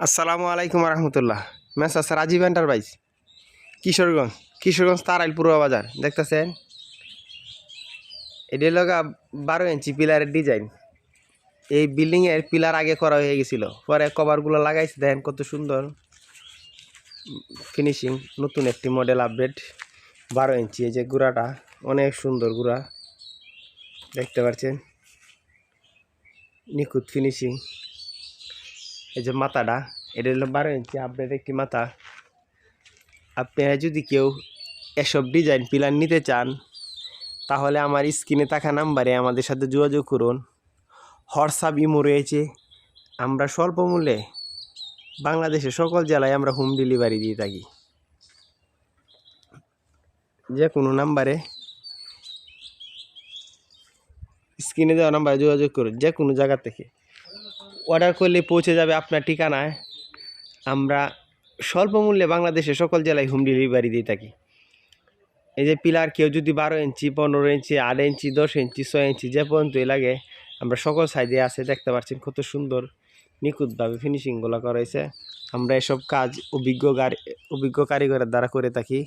আসসালামু আলাইকুম রহমতুল্লাহ। মেসা স্যার রাজীব এন্টারপ্রাইজ কিশোরগঞ্জ। কিশোরগঞ্জ তারাইল পূর্ব বাজার। দেখতেছেন? এটি লগা বারো ইঞ্চি পিলারের ডিজাইন এই বিল্ডিংয়ের পিলার আগে করা হয়ে গেছিল। পরে কভারগুলো লাগাইছে। দেখেন কত সুন্দর। ফিনিশিং নতুন একটি মডেল আপডেট বারো ইঞ্চি এই যে গুড়াটা, অনেক সুন্দর গুড়া। দেখতে পাচ্ছেন নিখুঁত ফিনিশিং এই যে মাথাটা, এটা হলো বারো ইঞ্চি আপডেট একটি মাথা। আপনারা যদি কেউ এসব ডিজাইন পিলার নিতে চান, তাহলে আমার স্ক্রিনে থাকা নাম্বারে আমাদের সাথে যোগাযোগ করুন। হোয়াটসঅ্যাপ, ইমো রয়েছে। আমরা স্বল্প মূল্যে বাংলাদেশের সকল জেলায় আমরা হোম ডেলিভারি দিয়ে থাকি। যে কোনো নাম্বারে স্ক্রিনে দেওয়া নাম্বারে যোগাযোগ করুন, যে কোনো জায়গা থেকে। অর্ডার করলে পৌঁছে যাবে আপনার ঠিকানায়। আমরা স্বল্প মূল্যে বাংলাদেশের সকল জেলায় হোম ডেলিভারি দিয়ে থাকি। এই যে পিলার কেউ যদি বারো ইঞ্চি, পনেরো ইঞ্চি, আট ইঞ্চি, দশ ইঞ্চি, ছয় ইঞ্চি যে পর্যন্তই লাগে, আমরা সকল সাইজে আছে, দেখতে পাচ্ছেন কত সুন্দর নিখুঁতভাবে ফিনিশিংগুলো করা হয়েছে। আমরা এসব কাজ অভিজ্ঞ অভিজ্ঞ কারিগরের দ্বারা করে থাকি।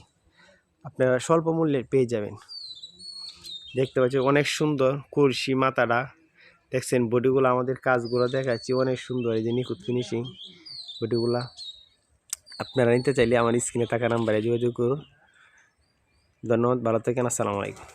আপনারা স্বল্প মূল্যে পেয়ে যাবেন। দেখতে পাচ্ছেন অনেক সুন্দর কুরসি মাথাটা। দেখছেন বডিগুলো আমাদের কাজগুলো দেখাচ্ছি অনেক সুন্দর। এই যে নিখুঁত ফিনিশিং বডিগুলা। আপনারা নিতে চাইলে আমার স্ক্রিনে থাকা নাম্বারে যোগাযোগ করুন। ধন্যবাদ, ভালো থাকেন, আসসালামু আলাইকুম।